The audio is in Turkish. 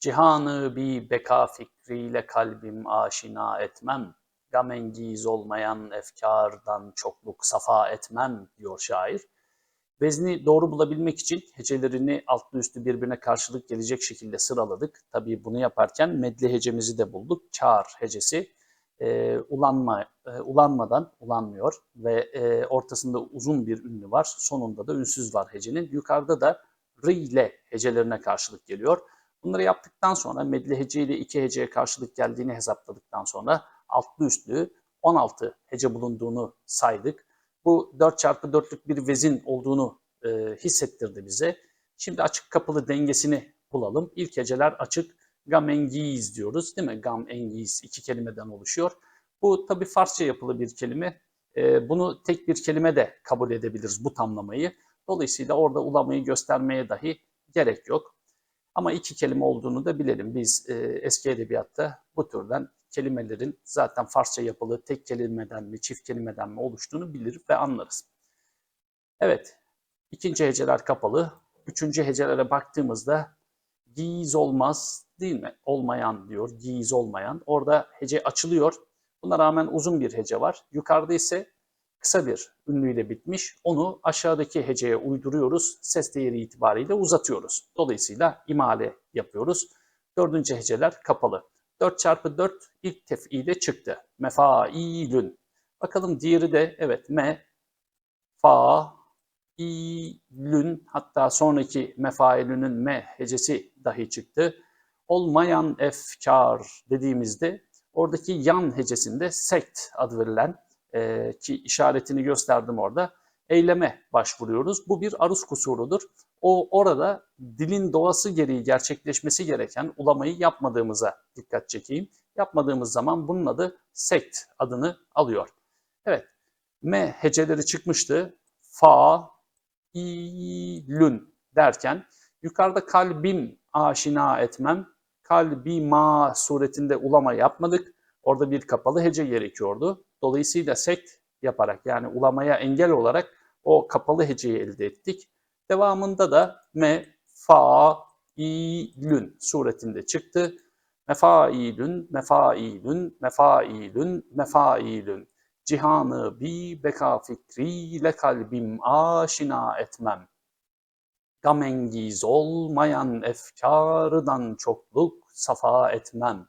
Cihanı bir beka fikriyle kalbim aşina etmem. Gamengiz olmayan efkardan çokluk safa etmem diyor şair. Vezni doğru bulabilmek için hecelerini altlı üstü birbirine karşılık gelecek şekilde sıraladık. Tabii bunu yaparken medli hecemizi de bulduk. Kar hecesi e, ulanma, e, ulanmadan ulanmıyor ve e, ortasında uzun bir ünlü var. Sonunda da ünsüz var hecenin. Yukarıda da r ile hecelerine karşılık geliyor. Bunları yaptıktan sonra medli hece ile iki heceye karşılık geldiğini hesapladıktan sonra altlı üstlü 16 hece bulunduğunu saydık. Bu 4 çarpı 4'lük bir vezin olduğunu e, hissettirdi bize. Şimdi açık kapalı dengesini bulalım. İlk heceler açık gamengiz diyoruz değil mi? Gam engiz iki kelimeden oluşuyor. Bu tabii Farsça yapılı bir kelime. E, bunu tek bir kelime de kabul edebiliriz bu tamlamayı. Dolayısıyla orada ulamayı göstermeye dahi gerek yok. Ama iki kelime olduğunu da bilelim. Biz e, eski edebiyatta bu türden kelimelerin zaten Farsça yapılı tek kelimeden mi çift kelimeden mi oluştuğunu bilir ve anlarız. Evet, ikinci heceler kapalı. Üçüncü hecelere baktığımızda giz olmaz değil mi? Olmayan diyor, giz olmayan. Orada hece açılıyor. Buna rağmen uzun bir hece var. Yukarıda ise kısa bir ünlüyle bitmiş. Onu aşağıdaki heceye uyduruyoruz. Ses değeri itibariyle uzatıyoruz. Dolayısıyla imale yapıyoruz. Dördüncü heceler kapalı. 4 çarpı 4 ilk tef'ile çıktı. Mefailün. Bakalım diğeri de evet me, fa, ilün hatta sonraki mefailünün me hecesi dahi çıktı. Olmayan efkar dediğimizde oradaki yan hecesinde sekt adı verilen e, ki işaretini gösterdim orada eyleme başvuruyoruz. Bu bir aruz kusurudur. O orada dilin doğası gereği gerçekleşmesi gereken ulamayı yapmadığımıza dikkat çekeyim. Yapmadığımız zaman bunun adı sekt adını alıyor. Evet, me heceleri çıkmıştı. Fa, ilün derken yukarıda kalbim aşina etmem, kalbima suretinde ulama yapmadık. Orada bir kapalı hece gerekiyordu. Dolayısıyla sekt yaparak yani ulamaya engel olarak o kapalı heceyi elde ettik. Devamında da me, fa, ilün suretinde çıktı. Mefailün, mefailün, mefailün, mefailün. Cihanı bi beka fikriyle kalbim aşina etmem. Gamengiz olmayan efkardan çokluk safa etmem.